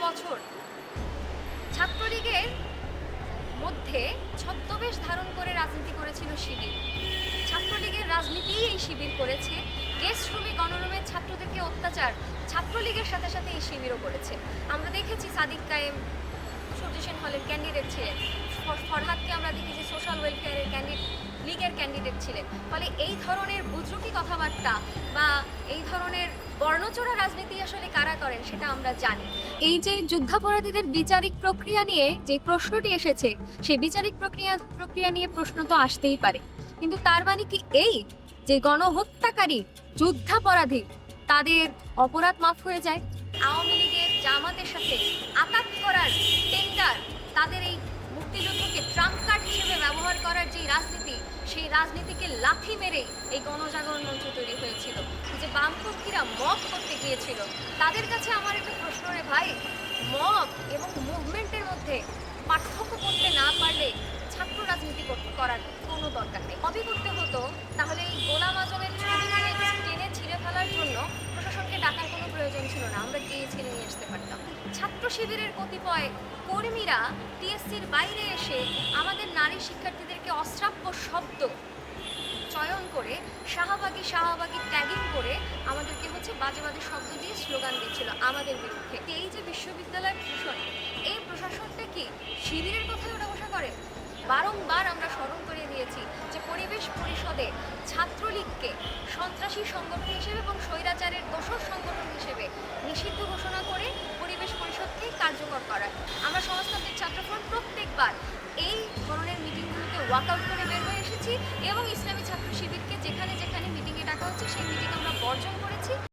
বছর। ছাত্রলীগের মধ্যে ছদ্মবেশ ধারণ করে রাজনীতি করেছিল শিবির। ছাত্রলীগের রাজনীতি এই শিবির করেছে। গেস্ট রুমে গণরুমে ছাত্রদেরকে অত্যাচার ছাত্রলীগের সাথে সাথে এই শিবিরও করেছে। আমরা দেখেছি সাদিক কায়েম, সূর্য সেন হলের ক্যান্ডিডেট ছিলেন। ফর- ফরহাদকে আমরা দেখেছি সোশ্যাল ওয়েলফেয়ারের ক্যান্ডিডেট ক্যান্ডিডেট ছিলেন। ফলে এই ধরনের বুজরুকি কথাবার্তা বা এই ধরনের বর্ণচোরা রাজনীতি আসলে কারা করেন সেটা আমরা জানি। এই যে যুদ্ধাপরাধীদের বিচারিক প্রক্রিয়া নিয়ে যে প্রশ্নটি এসেছে, সেই বিচারিক প্রক্রিয়া প্রক্রিয়া নিয়ে প্রশ্ন তো আসতেই পারে। কিন্তু তার মানে কি এই যে গণহত্যাকারী, যুদ্ধাপরাধী, তাদের অপরাধ মাফ হয়ে যায়? আওয়ামী লীগের জামাতের সাথে আঘাত করার টেন্ডার রাজনীতিকে লাথি মেরে এই গণজাগরণ মঞ্চ তৈরি হয়েছিল। যে বামপন্থীরা মব করতে গিয়েছিল, তাদের কাছে আমার একটা প্রশ্ন রে ভাই। মব এবং মুভমেন্টের মধ্যে পার্থক্য করতে না পারলে ছাত্র রাজনীতি করার কোনো দরকার নেই। কবি করতে হতো? তাহলে এই গোলাম আজমের টেনে ছিঁড়ে ফেলার জন্য প্রশাসনকে ডাকার কোনো প্রয়োজন ছিল না। আমরা গিয়ে ছিঁড়ে নিয়ে আসতে পারতাম। ছাত্র শিবিরের কতিপয় কর্মীরা টিএসসির বাইরে এসে আমাদের নারী শিক্ষার্থীদেরকে অশ্রাব্য শব্দ। চয়ন করে, শাহবাগি শাহবাগি ট্যাগিং করে আমাদেরকে হচ্ছে বাজে বাজে শব্দ দিয়ে স্লোগান দিচ্ছিল আমাদের বিরুদ্ধে। এই যে বিশ্ববিদ্যালয় প্রশাসন এই প্রশাসনটা কি শিবিরের কথায় ওরা বসা করে? বারংবার আমরা স্মরণ করে দিয়েছি যে পরিবেশ পরিষদে ছাত্রলীগকে সন্ত্রাসী সংগঠন হিসেবে এবং স্বৈরাচারের দোষর সংগঠন হিসেবে নিষিদ্ধ ঘোষণা করে পরিবেশ পরিষদকে কার্যকর করা ওয়াকআউট করে বের হয়ে এসেছি এবং ইসলামী ছাত্র শিবিরকে যেখানে যেখানে মিটিংয়ে ডাকা হচ্ছে, সেই মিটিং আমরা বর্জন